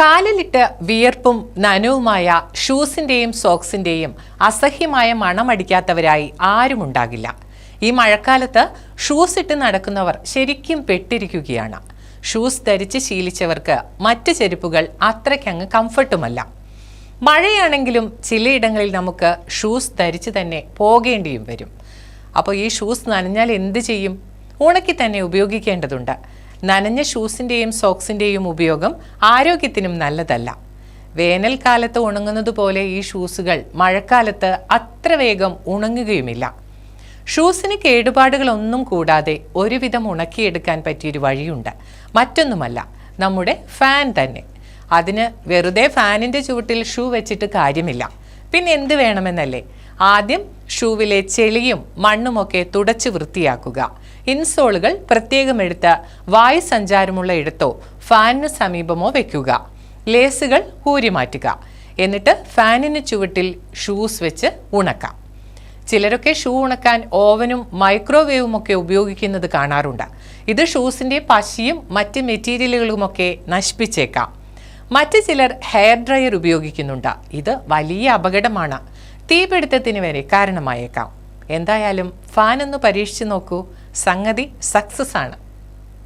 കാലിലിട്ട് വിയർപ്പും നനവുമായ ഷൂസിന്റെയും സോക്സിന്റെയും അസഹ്യമായ മണമടിക്കാത്തവരായി ആരുമുണ്ടാകില്ല. ഈ മഴക്കാലത്ത് ഷൂസ് ഇട്ട് നടക്കുന്നവർ ശരിക്കും പെട്ടിരിക്കുകയാണ്. ഷൂസ് ധരിച്ച് ശീലിച്ചവർക്ക് മറ്റ് ചെരുപ്പുകൾ അത്രയ്ക്കങ്ങ് കംഫർട്ടുമല്ല. മഴയാണെങ്കിലും ചിലയിടങ്ങളിൽ നമുക്ക് ഷൂസ് ധരിച്ച് തന്നെ പോകേണ്ടിയും വരും. അപ്പോൾ ഈ ഷൂസ് നനഞ്ഞാൽ എന്ത് ചെയ്യും? ഉണക്കി തന്നെ ഉപയോഗിക്കേണ്ടതുണ്ട്. നനഞ്ഞ ഷൂസിന്റെയും സോക്സിന്റെയും ഉപയോഗം ആരോഗ്യത്തിനും നല്ലതല്ല. വേനൽക്കാലത്ത് ഉണങ്ങുന്നത് പോലെ ഈ ഷൂസുകൾ മഴക്കാലത്ത് അത്ര വേഗം ഉണങ്ങുകയുമില്ല. ഷൂസിന് കേടുപാടുകളൊന്നും കൂടാതെ ഒരുവിധം ഉണക്കിയെടുക്കാൻ പറ്റിയൊരു വഴിയുണ്ട്. മറ്റൊന്നുമല്ല നമ്മുടെ ഫാൻ തന്നെ. അതിന് വെറുതെ ഫാനിന്റെ ചുവട്ടിൽ ഷൂ വെച്ചിട്ട് കാര്യമില്ല. പിന്നെ എന്ത് വേണമെന്നല്ലേ? ആദ്യം ഷൂവിലെ ചെളിയും മണ്ണുമൊക്കെ തുടച്ച് വൃത്തിയാക്കുക. ഇൻസോളുകൾ പ്രത്യേകം എടുത്ത് വായു സഞ്ചാരമുള്ള ഇടത്തോ ഫാനിന് സമീപമോ വയ്ക്കുക ലേസുകൾ ഊരി മാറ്റുക. എന്നിട്ട് ഫാനിന് ചുവട്ടിൽ ഷൂസ് വെച്ച് ഉണക്കാം. ചിലരൊക്കെ ഷൂ ഉണക്കാൻ ഓവനും മൈക്രോവേവും ഒക്കെ ഉപയോഗിക്കുന്നത് കാണാറുണ്ട്. ഇത് ഷൂസിന്റെ പശിയും മറ്റ് മെറ്റീരിയലുകളുമൊക്കെ നശിപ്പിച്ചേക്കാം. മറ്റ് ചിലർ ഹെയർ ഡ്രയർ ഉപയോഗിക്കുന്നുണ്ട്. ഇത് വലിയ അപകടമാണ്. തീപിടുത്തത്തിന് വരെ കാരണമായേക്കാം. എന്തായാലും ഫാനൊന്ന് പരീക്ഷിച്ചു നോക്കൂ. സംഗതി സക്സസ് ആണ്.